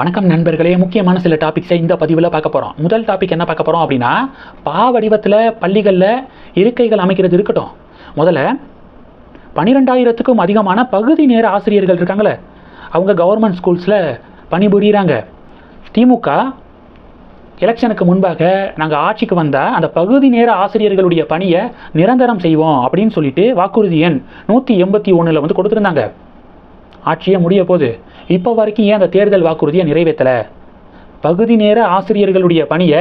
வணக்கம் நண்பர்களே. முக்கியமான சில டாபிக்ஸை இந்த பதிவில் பார்க்க போகிறோம் முதல் டாபிக் என்ன பார்க்க போகிறோம் அப்படின்னா பா வடிவத்தில் பள்ளிகளில் இருக்கைகள் அமைக்கிறது இருக்கட்டும். முதல்ல பன்னிரெண்டாயிரத்துக்கும் அதிகமான பகுதி நேர ஆசிரியர்கள் இருக்காங்களே. அவங்க கவர்மெண்ட் ஸ்கூல்ஸில் பணிபுரியிறாங்க. திமுக எலெக்ஷனுக்கு முன்பாக நாங்கள் ஆட்சிக்கு வந்தால் அந்த பகுதி நேர ஆசிரியர்களுடைய பணியை நிரந்தரம் செய்வோம் அப்படின்னு சொல்லிட்டு வாக்குறுதி எண் நூற்றி எண்பத்தி ஒன்றில் வந்து கொடுத்துருந்தாங்க. ஆட்சியே முடிய போகுது. இப்போ வரைக்கும் ஏன் அந்த தேர்தல் வாக்குறுதியை நிறைவேற்றலை பகுதி நேர ஆசிரியர்களுடைய பணியை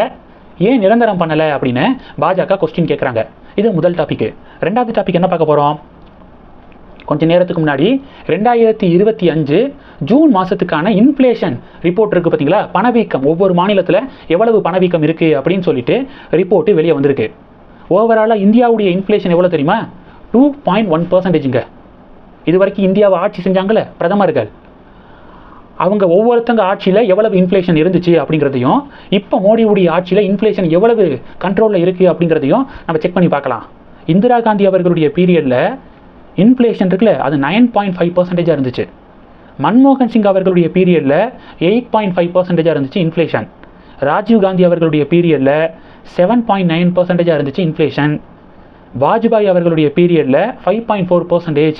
ஏன் நிரந்தரம் பண்ணலை அப்படின்னு பாஜக கொஸ்டின் கேட்குறாங்க இது முதல் டாபிக் ரெண்டாவது டாபிக் என்ன பார்க்க போகிறோம் கொஞ்ச நேரத்துக்கு முன்னாடி ரெண்டாயிரத்தி இருபத்தி அஞ்சு ஜூன் மாதத்துக்கான இன்ஃப்ளேஷன் ரிப்போர்ட் இருக்குது பார்த்தீங்களா பணவீக்கம். ஒவ்வொரு மாநிலத்தில் எவ்வளவு பணவீக்கம் இருக்குது அப்படின்னு சொல்லிட்டு ரிப்போர்ட்டு வெளியே வந்திருக்கு. ஓவராலாக இந்தியாவுடைய இன்ஃப்ளேஷன் எவ்வளோ தெரியுமா? டூ பாயிண்ட் ஒன் பர்சன்டேஜுங்க இது வரைக்கும் இந்தியாவை ஆட்சி செஞ்சாங்களே பிரதமர்கள். அவங்க ஒவ்வொருத்தங்க ஆட்சியில் எவ்வளவு இன்ஃப்ளேஷன் இருந்துச்சு அப்படிங்கிறதையும் இப்போ மோடியுடைய ஆட்சியில் இன்ஃப்ளேஷன் எவ்வளவு கண்ட்ரோலில் இருக்குது அப்படிங்கிறதையும் நம்ம செக் பண்ணி பார்க்கலாம். இந்திரா காந்தி அவர்களுடைய பீரியடில் இன்ஃப்ளேஷன் இருக்குல்ல அது நைன் பாயிண்ட் ஃபைவ் பர்சன்டேஜாக இருந்துச்சு. மன்மோகன் சிங் அவர்களுடைய பீரியடில் எயிட் பாயிண்ட் ஃபைவ் பர்சன்டேஜாக இருந்துச்சு இன்ஃப்ளேஷன் ராஜீவ் காந்தி அவர்களுடைய பீரியடில் செவன் பாயிண்ட் நைன் பர்சன்டேஜாக இருந்துச்சு இன்ஃப்ளேஷன் வாஜ்பாய் அவர்களுடைய பீரியடில் five point four percentage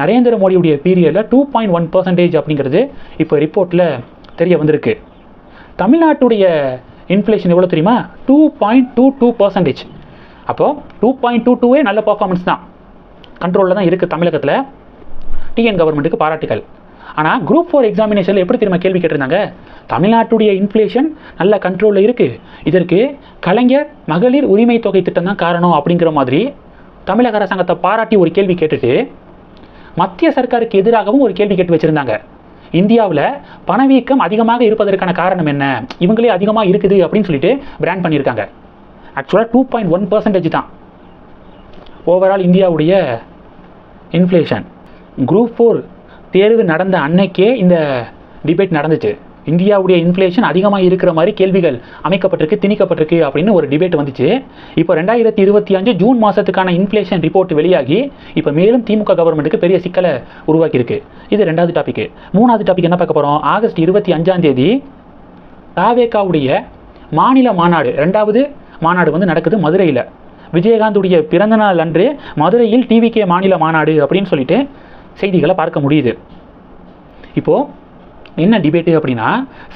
Narendra மோடியுடைய பீரியடில் டூ பாயிண்ட் ஒன் பர்சன்டேஜ் அப்படிங்கிறது இப்போ ரிப்போர்ட்டில் தெரிய வந்திருக்கு. தமிழ்நாட்டுடைய இன்ஃப்ளேஷன் எவ்வளோ தெரியுமா? Two point two two percentage அப்போது டூ பாயிண்ட் டூ டூவே நல்ல பர்ஃபார்மன்ஸ் தான். கண்ட்ரோலில் தான் இருக்குது தமிழகத்தில். டிஎன் கவர்மெண்ட்டுக்கு பாராட்டுகள். ஆனால் குரூப் ஃபோர் எக்ஸாமினேஷனில் எப்படி திரும்ப கேள்வி கேட்டிருந்தாங்க? தமிழ்நாட்டுடைய இன்ஃப்ளேஷன் நல்ல கண்ட்ரோலில் இருக்குது இதற்கு கலைஞர் மகளிர் உரிமை தொகை திட்டம் தான் காரணம் அப்படிங்கிற மாதிரி தமிழக அரசாங்கத்தை பாராட்டி ஒரு கேள்வி கேட்டுட்டு மத்திய சர்க்காருக்கு எதிராகவும் ஒரு கேள்வி கேட்டு வச்சுருந்தாங்க. இந்தியாவில் பணவீக்கம் அதிகமாக இருப்பதற்கான காரணம் என்ன? இவங்களே அதிகமாக இருக்குது அப்படின்னு சொல்லிட்டு பிராண்ட் பண்ணியிருக்காங்க. ஆக்சுவலாக டூ பாயிண்ட் ஒன் பர்சன்டேஜ் தான். ஓவரால் இந்தியாவுடைய இன்ஃப்ளேஷன் குரூப் ஃபோர் தேர்வு நடந்த அன்னைக்கே இந்த டிபேட் நடந்துச்சு. இந்தியாவுடைய இன்ஃப்ளேஷன் அதிகமாக இருக்கிற மாதிரி கேள்விகள் அமைக்கப்பட்டிருக்கு திணிக்கப்பட்டிருக்கு அப்படின்னு ஒரு டிபேட் வந்துச்சு. இப்போ ரெண்டாயிரத்தி இருபத்தி அஞ்சு ஜூன் மாதத்துக்கான இன்ஃப்ளேஷன் ரிப்போர்ட் வெளியாகி இப்போ மேலும் திமுக கவர்மெண்ட்டுக்கு பெரிய சிக்கலை உருவாக்கியிருக்கு. இது ரெண்டாவது டாபிக் மூணாவது டாபிக் என்ன பார்க்க போகிறோம் ஆகஸ்ட் இருபத்தி அஞ்சாம் தேதி தாவேக்காவுடைய மாநில மாநாடு ரெண்டாவது மாநாடு வந்து நடக்குது மதுரையில். விஜயகாந்துடைய பிறந்தநாள் அன்று மதுரையில் டிவிகே மாநில மாநாடு அப்படின்னு சொல்லிட்டு செய்திகளை பார்க்க முடியுது. இப்போது என்ன டிபேட்டு அப்படின்னா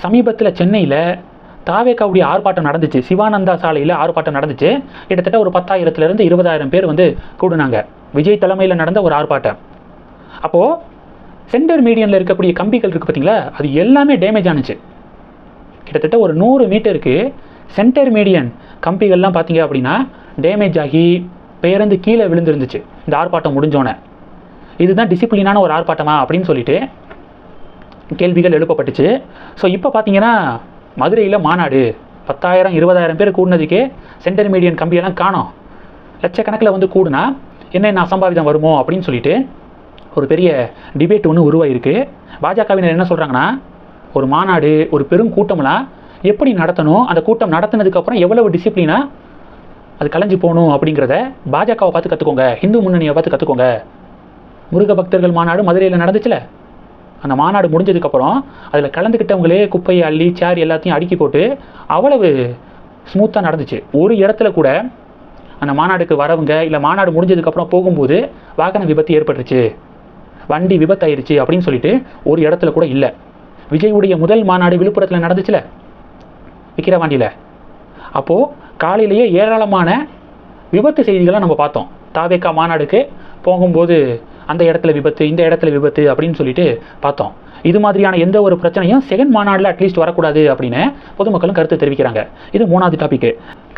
சமீபத்தில் சென்னையில் தாவேக்காவுடைய ஆர்ப்பாட்டம் நடந்துச்சு. சிவானந்தா சாலையில் ஆர்ப்பாட்டம் நடந்துச்சு. கிட்டத்தட்ட ஒரு பத்தாயிரத்துலேருந்து இருபதாயிரம் பேர் வந்து கூடுனாங்க. விஜய் தலைமையில் நடந்த ஒரு ஆர்ப்பாட்டம். அப்போது சென்டர் மீடியனில் இருக்கக்கூடிய கம்பிகள் இருக்குது பார்த்தீங்களா அது எல்லாமே டேமேஜ் ஆனுச்சு. கிட்டத்தட்ட ஒரு நூறு மீட்டருக்கு சென்டர் மீடியன் கம்பிகள்லாம் பார்த்தீங்க அப்படின்னா டேமேஜ் ஆகி பேருந்து கீழே விழுந்துருந்துச்சு. இந்த ஆர்ப்பாட்டம் முடிஞ்சோன்னே இதுதான் டிசிப்ளினான ஒரு ஆர்ப்பாட்டமா அப்படின்னு சொல்லிட்டு கேள்விகள் எழுப்பப்பட்டுச்சு. ஸோ இப்போ பார்த்தீங்கன்னா மதுரையில் மாநாடு பத்தாயிரம் இருபதாயிரம் பேர் கூடினதுக்கே சென்டர் மீடியன் கம்பியெல்லாம் காணோம். லட்சக்கணக்கில் வந்து கூடுனா என்ன அசம்பாவிதம் வருமோ அப்படின்னு சொல்லிட்டு ஒரு பெரிய டிபேட் ஒன்று உருவாயிருக்கு. பாஜகவினர் என்ன சொல்கிறாங்கன்னா ஒரு மாநாடு ஒரு பெரும் கூட்டம்லாம் எப்படி நடத்தணும்? அந்த கூட்டம் நடத்தினதுக்கப்புறம் எவ்வளவு டிசிப்ளினாக அது கலைஞ்சு போகணும் அப்படிங்கிறத பாஜகவை பார்த்து கற்றுக்கோங்க இந்து முன்னணியை பார்த்து கற்றுக்கோங்க முருக பக்தர்கள் மாநாடு மதுரையில் நடந்துச்சுல? அந்த மாநாடு முடிஞ்சதுக்கப்புறம் அதில் கலந்துக்கிட்டவங்களே குப்பையை அள்ளி சேர் எல்லாத்தையும் அடுக்கி போட்டு அவ்வளவு ஸ்மூத்தாக நடந்துச்சு. ஒரு இடத்துல கூட அந்த மாநாடுக்கு வரவங்க இல்லை மாநாடு முடிஞ்சதுக்கப்புறம் போகும்போது வாகன விபத்து ஏற்பட்டுருச்சு. வண்டி விபத்தாயிருச்சு அப்படின்னு சொல்லிட்டு ஒரு இடத்துல கூட இல்லை. விஜயுடைய முதல் மாநாடு விழுப்புரத்தில் நடந்துச்சுல? விக்கிரவாண்டியில். அப்போது காலையிலேயே ஏராளமான விபத்து செய்திகளை நம்ம பார்த்தோம். தாவேக்கா மாநாடுக்கு போகும்போது அந்த இடத்துல விபத்து இந்த இடத்துல விபத்து அப்படின்னு சொல்லிட்டு பார்த்தோம். இது மாதிரியான எந்த ஒரு பிரச்சனையும் செகண்ட் மாநாடில் அட்லீஸ்ட் வரக்கூடாது அப்படின்னு பொதுமக்களும் கருத்து தெரிவிக்கிறாங்க. இது மூணாவது டாபிக்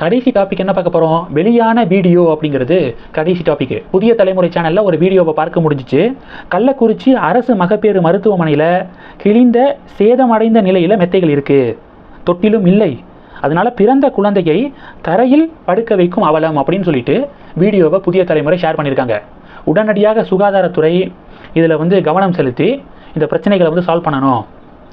கடைசி டாபிக் என்ன பார்க்க போகிறோம் வெளியான வீடியோ அப்படிங்கிறது கடைசி டாபிக் புதிய தலைமுறை சேனலில் ஒரு வீடியோவை பார்க்க முடிஞ்சிச்சு. கள்ளக்குறிச்சி அரசு மகப்பேறு மருத்துவமனையில் கிழிந்த சேதமடைந்த நிலையில் மெத்தைகள் இருக்குது தொட்டிலும் இல்லை. அதனால் பிறந்த குழந்தையை தரையில் படுக்க வைக்கும் அவலம் அப்படின்னு சொல்லிட்டு வீடியோவை புதிய தலைமுறை ஷேர் பண்ணியிருக்காங்க உடனடியாக சுகாதாரத்துறை இதில் வந்து கவனம் செலுத்தி இந்த பிரச்சனைகளை வந்து சால்வ் பண்ணணும்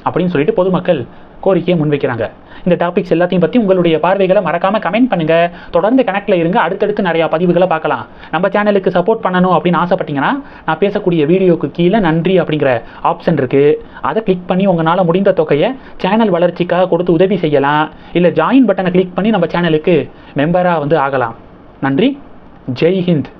அப்படின்னு சொல்லிட்டு பொதுமக்கள் கோரிக்கையை முன்வைக்கிறாங்க. இந்த டாபிக்ஸ் எல்லாத்தையும் பற்றி உங்களுடைய பார்வைகளை மறக்காமல் கமெண்ட் பண்ணுங்கள் தொடர்ந்து கனெக்டில் இருங்க. அடுத்தடுத்து நிறையா பதிவுகளை பார்க்கலாம். நம்ம சேனலுக்கு சப்போர்ட் பண்ணணும் அப்படின்னு ஆசைப்பட்டீங்கன்னா நான் பேசக்கூடிய வீடியோக்கு கீழே நன்றி அப்படிங்கிற ஆப்ஷன் இருக்குது அதை கிளிக் பண்ணி உங்களால் முடிந்த தொகையை சேனல் வளர்ச்சிக்காக கொடுத்து உதவி செய்யலாம். இல்லை ஜாயின் பட்டனை கிளிக் பண்ணி நம்ம சேனலுக்கு மெம்பராக வந்து ஆகலாம். நன்றி. ஜெய் ஹிந்த்.